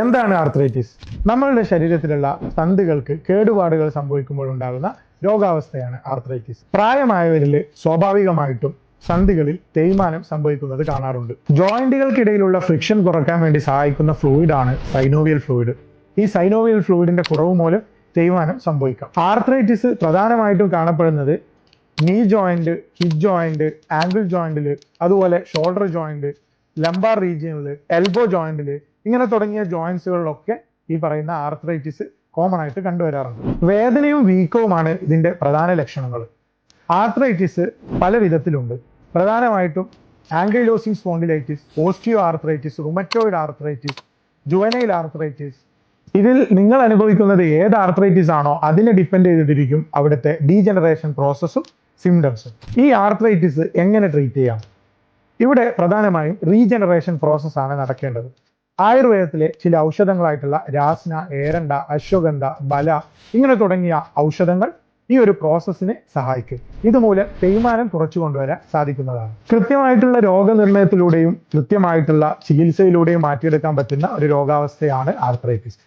എന്താണ് ആർത്രൈറ്റിസ് നമ്മളുടെ ശരീരത്തിലുള്ള സന്ധികൾക്ക് കേടുപാടുകൾ സംഭവിക്കുമ്പോൾ ഉണ്ടാകുന്ന രോഗാവസ്ഥയാണ് ആർത്രൈറ്റിസ് പ്രായമായവരിൽ സ്വാഭാവികമായിട്ടും സന്ധികളിൽ തേയ്മാനം സംഭവിക്കുന്നത് കാണാറുണ്ട്. ജോയിന്റുകൾക്കിടയിലുള്ള ഫ്രിക്ഷൻ കുറയ്ക്കാൻ വേണ്ടി സഹായിക്കുന്ന ഫ്ലൂയിഡാണ് സൈനോവിയൽ ഫ്ലൂയിഡ് ഈ സൈനോവിയൽ ഫ്ലൂയിഡിന്റെ കുറവ് മൂലം തേയ്മാനം സംഭവിക്കാം. ആർത്രൈറ്റിസ് പ്രധാനമായിട്ടും കാണപ്പെടുന്നത് knee joint hip joint ankle ജോയിന്റിൽ അതുപോലെ ഷോൾഡർ ജോയിന്റ് ലംബാർ റീജിയനിൽ എൽബോ ജോയിന്റിൽ ഇങ്ങനെ തുടങ്ങിയ ജോയിൻസുകളിലൊക്കെ ഈ പറയുന്ന ആർത്രൈറ്റിസ് കോമൺ ആയിട്ട് കണ്ടുവരാറുണ്ട്. വേദനയും വീക്കവുമാണ് ഇതിന്റെ പ്രധാന ലക്ഷണങ്ങൾ. ആർത്രൈറ്റിസ് പല വിധത്തിലുണ്ട്. പ്രധാനമായിട്ടും ankylosing spondylitis osteoarthritis rheumatoid arthritis juvenile arthritis ഇതിൽ നിങ്ങൾ അനുഭവിക്കുന്നത് ഏത് ആർത്രൈറ്റിസ് ആണോ അതിനെ ഡിപ്പെൻഡ് ചെയ്തിട്ടിരിക്കും അവിടുത്തെ ഡീജനറേഷൻ പ്രോസസ്സും സിംറ്റംസും ഈ ആർത്രൈറ്റിസ് എങ്ങനെ ട്രീറ്റ് ചെയ്യാം? ഇവിടെ പ്രധാനമായും റീജനറേഷൻ പ്രോസസ്സാണ് നടക്കേണ്ടത്. ആയുർവേദത്തിലെ ചില ഔഷധങ്ങളായിട്ടുള്ള രാസ്ന ഏരണ്ട അശ്വഗന്ധ ബല ഇങ്ങനെ തുടങ്ങിയ ഔഷധങ്ങൾ ഈ ഒരു പ്രോസസ്സിനെ സഹായിക്കും. ഇതുമൂലം തേയ്മാനം കുറച്ചു കൊണ്ടുവരാൻ സാധിക്കുന്നതാണ്. കൃത്യമായിട്ടുള്ള രോഗനിർണയത്തിലൂടെയും കൃത്യമായിട്ടുള്ള ചികിത്സയിലൂടെയും മാറ്റിയെടുക്കാൻ പറ്റുന്ന ഒരു രോഗാവസ്ഥയാണ് ആർത്രൈറ്റിസ്